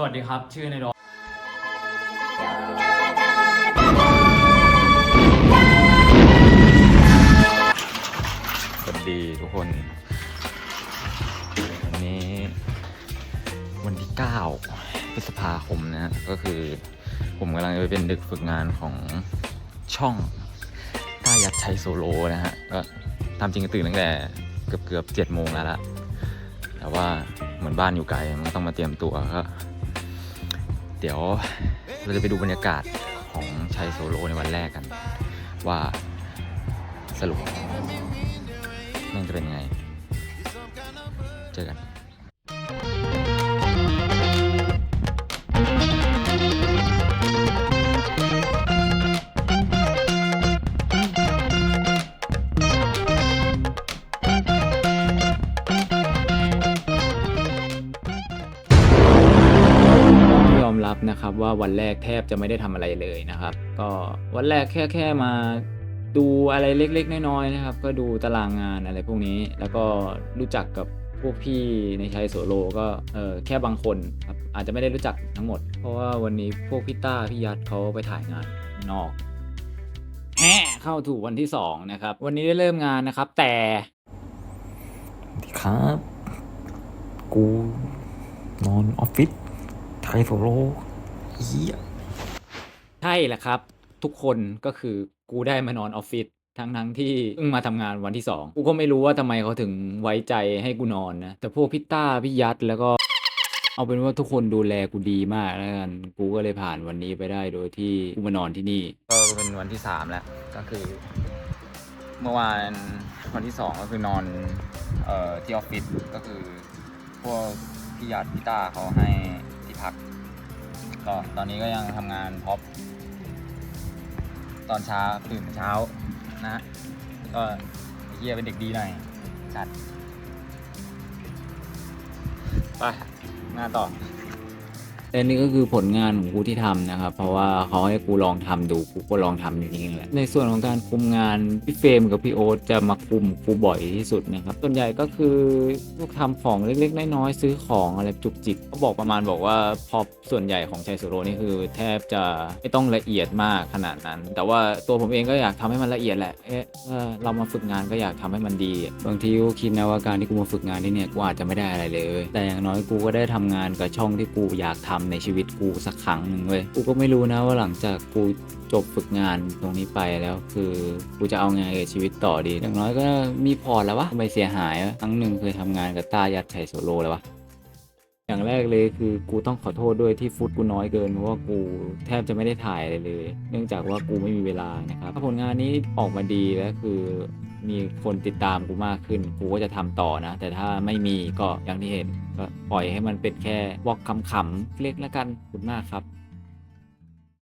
สวัสดีครับ ชื่อในดอสวัสดีทุกคน วันนี้วันที่ 9 พฤษภาคมนะฮะก็คือผมกำลังจะไปเป็นด็กฝึกงานของช่องต้ายัดชัยโซโลนะฮะ ก็ตามจริงก็ตื่นตั้งแต่เกือบเกือบเจ็ดโมงแล้วละแต่ว่าเหมือนบ้านอยู่ไกล มันต้องมาเตรียมตัวก็ เดี๋ยวเราจะไปดูบรรยากาศของชัยโซโลในวันแรกกัน ว่าสรุปมันจะเป็นยังไง เจอกัน รับนะครับว่าวันแรกแทบจะไม่ได้ทำอะไรเลยนะครับ ก็วันแรกแค่แค่มาดูอะไรเล็กๆ น้อยๆนะครับ ก็ดูตารางงานอะไรพวกนี้ แล้วก็รู้จักกับพวกพี่ในชัยโสโลก็เออแค่บางคนครับอาจจะไม่ได้รู้จักทั้งหมด เพราะว่าวันนี้พวกพี่ต้าพี่ยัดเขาไปถ่ายงานนอกแฮะเข้าถูกวันที่สองนะครับ วันนี้ได้เริ่มงานนะครับ แต่สวัสดีครับ กูนอนออฟฟิศ ไทยโซโลเฮียใช่แหละครับ ทุกคนก็คือกูได้มานอนออฟฟิศทั้งทั้งๆที่เพิ่งมาทำงานวันที่สองกูก็ไม่รู้ว่าทำไมเขาถึงไว้ใจให้กูนอนนะ แต่พวกพี่ต้าพี่ยัดแล้วก็ เอาเป็นว่าทุกคนดูแลกูดีมากแล้วกันกูก็เลยผ่านวันนี้ไปได้โดยที่กูมานอนที่นี่ ก็เป็นวันที่สามแล้ว ก็คือ เมื่อวานวันที่สองก็คือนอนเอ่อที่ออฟฟิศก็คือ พวกพี่ยัดพี่ต้าเขาให้ที่ พัก ก็ตอนนี้ก็ยังทำงานพ็อปตอนเช้าตื่นเช้านะ ก็เฮียเป็นเด็กดีหน่อยจัด ไปงานต่อ และนี่ก็คือผลงานของกูที่ทำนะครับ เพราะว่าเขาให้กูลองทำดูกูก็ลองทำจริงๆแหละในส่วนของการคุมงานพี่เฟรมกับพี่โอ๊ตจะมาคุมกูบ่อยที่สุดนะครับส่วนใหญ่ก็คือพวกทำของเล็กๆน้อยๆซื้อของอะไรจุกจิกก็บอกประมาณบอกว่าพอส่วนใหญ่ของชัยสุโรนี่คือ แทบจะไม่ต้องละเอียดมากขนาดนั้น แต่ว่าตัวผมเองก็อยากทำให้มันละเอียดแหละเอ๊ะเรามาฝึกงานก็อยากทำให้มันดี บางทีกูคิดนะว่าการที่กูมาฝึกงานที่เนี่ยกูอาจจะไม่ได้อะไรเลย แต่อย่างน้อยกูก็ได้ทำงานกับช่องที่กูอยากทำในชีวิตกูสักครั้งหนึ่งเว้ยกูก็ไม่รู้นะว่าหลังจากกูจบฝึกงานตรงนี้ไปแล้วคือกูจะเอาไงกับชีวิตต่อดีอย่างน้อยก็มีพอร์ตแล้ววะไม่เสียหายวะครั้งหนึ่งเคยทำงานกับต้ายัดไถ่โซโลแล้ววะ อย่างแรกเลยคือกูต้องขอโทษด้วยที่ฟุตกูน้อยเกินเพราะว่ากูแทบจะไม่ได้ถ่ายอะไรเลย เนื่องจากว่ากูไม่มีเวลานะครับถ้าผลงานนี้ออกมาดีแล้วคือมีคนติดตามกูมากขึ้น กูก็จะทำต่อนะ แต่ถ้าไม่มีก็อย่างที่เห็นก็ปล่อยให้มันเป็นแค่วอกคำๆเล็กแล้วกันขอบคุณมากครับ